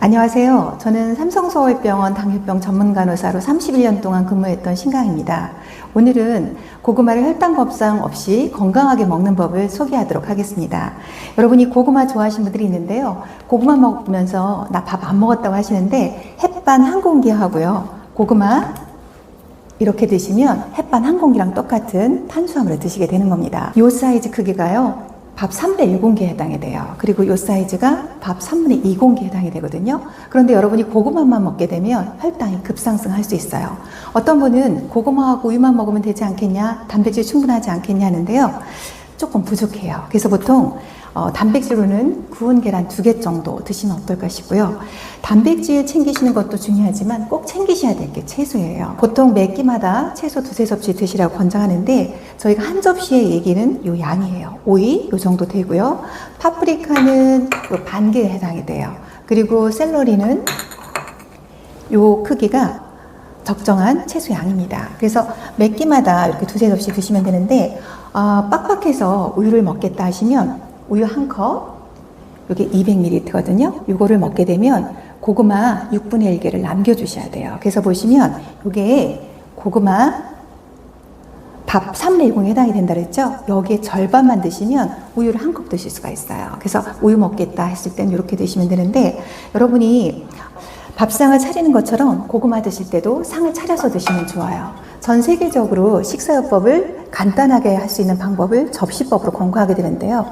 안녕하세요. 저는 삼성서울병원 당뇨병 전문 간호사로 31년 동안 근무했던 신강입니다. 오늘은 고구마를 혈당 검상 없이 건강하게 먹는 법을 소개하도록 하겠습니다. 여러분이 고구마 좋아하시는 분들이 있는데요. 고구마 먹으면서 나 밥 안 먹었다고 하시는데 햇반 한 공기 하고요. 고구마 이렇게 드시면 햇반 한 공기랑 똑같은 탄수화물을 드시게 되는 겁니다. 이 사이즈 크기가요. 밥 3분의 1공기에 해당이 돼요. 그리고 이 사이즈가 밥 3분의 2공기에 해당이 되거든요. 그런데 여러분이 고구마만 먹게 되면 혈당이 급상승할 수 있어요. 어떤 분은 고구마하고 우유만 먹으면 되지 않겠냐, 단백질 충분하지 않겠냐 하는데요. 조금 부족해요. 그래서 보통 어, 단백질로는 구운 계란 두 개 정도 드시면 어떨까 싶고요. 단백질 챙기시는 것도 중요하지만 꼭 챙기셔야 될 게 채소예요. 보통 매 끼마다 채소 두세 접시 드시라고 권장하는데 저희가 한 접시의 얘기는 요 양이에요. 오이 요 정도 되고요. 파프리카는 요반 개에 해당이 돼요. 그리고 샐러리는 요 크기가 적정한 채소 양입니다. 그래서 몇 끼마다 이렇게 두세 접시 드시면 되는데 아, 빡빡해서 우유를 먹겠다 하시면 우유 한 컵, 이게 200ml거든요. 이거를 먹게 되면 고구마 6분의 1개를 남겨주셔야 돼요. 그래서 보시면 이게 고구마 밥 3분의 1공에 해당이 된다 그랬죠? 여기에 절반만 드시면 우유를 한 컵 드실 수가 있어요. 그래서 우유 먹겠다 했을 때는 이렇게 드시면 되는데 여러분이 밥상을 차리는 것처럼 고구마 드실 때도 상을 차려서 드시면 좋아요. 전 세계적으로 식사요법을 간단하게 할 수 있는 방법을 접시법으로 권고하게 되는데요.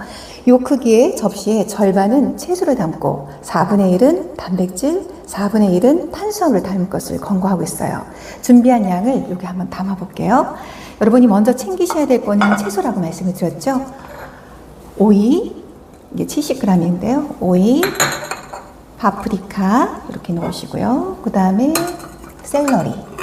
이 크기의 접시의 절반은 채소를 담고 4분의 1은 단백질, 4분의 1은 탄수화물을 담을 것을 권고하고 있어요. 준비한 양을 여기 한번 담아 볼게요. 여러분이 먼저 챙기셔야 될 거는 채소라고 말씀을 드렸죠. 오이, 이게 70g인데요. 오이, 파프리카 이렇게 넣으시고요. 그 다음에 샐러리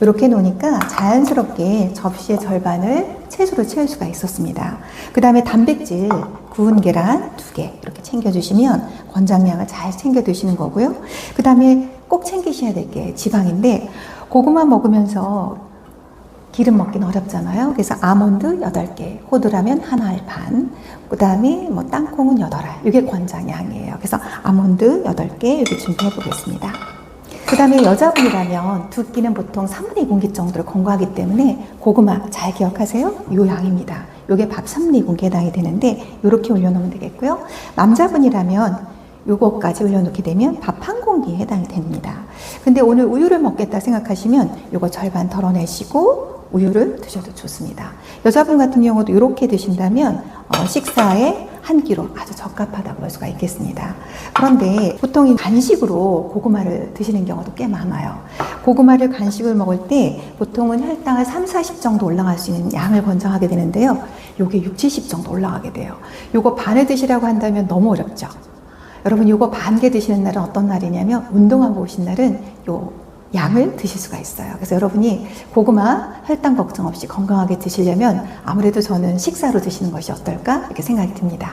이렇게 놓으니까 자연스럽게 접시의 절반을 채소로 채울 수가 있었습니다. 그 다음에 단백질 구운 계란 두 개 이렇게 챙겨주시면 권장량을 잘 챙겨 드시는 거고요. 그 다음에 꼭 챙기셔야 될 게 지방인데 고구마 먹으면서 기름 먹기는 어렵잖아요. 그래서 아몬드 8개, 호두라면 하나 알 반, 그 다음에 뭐 땅콩은 8알. 이게 권장량이에요. 그래서 아몬드 8개 이렇게 준비해 보겠습니다. 그 다음에 여자분이라면 두 끼는 보통 3분의 2 공기 정도를 권고하기 때문에 고구마 잘 기억하세요. 요 양입니다. 요게 밥 3분의 2 공기 해당이 되는데 요렇게 올려놓으면 되겠고요. 남자분이라면 요거까지 올려놓게 되면 밥 한 공기에 해당이 됩니다. 근데 오늘 우유를 먹겠다 생각하시면 요거 절반 덜어내시고 우유를 드셔도 좋습니다. 여자분 같은 경우도 이렇게 드신다면 어, 식사에 한 끼로 아주 적합하다고 볼 수가 있겠습니다. 그런데 보통 이 간식으로 고구마를 드시는 경우도 꽤 많아요. 고구마를 간식을 먹을 때 보통은 혈당을 3, 40 정도 올라갈 수 있는 양을 권장하게 되는데요. 요게 6, 70 정도 올라가게 돼요. 요거 반을 드시라고 한다면 너무 어렵죠. 여러분 요거 반 개 드시는 날은 어떤 날이냐면 운동하고 오신 날은 요 양을 드실 수가 있어요. 그래서 여러분이 고구마 혈당 걱정 없이 건강하게 드시려면 아무래도 저는 식사로 드시는 것이 어떨까 이렇게 생각이 듭니다.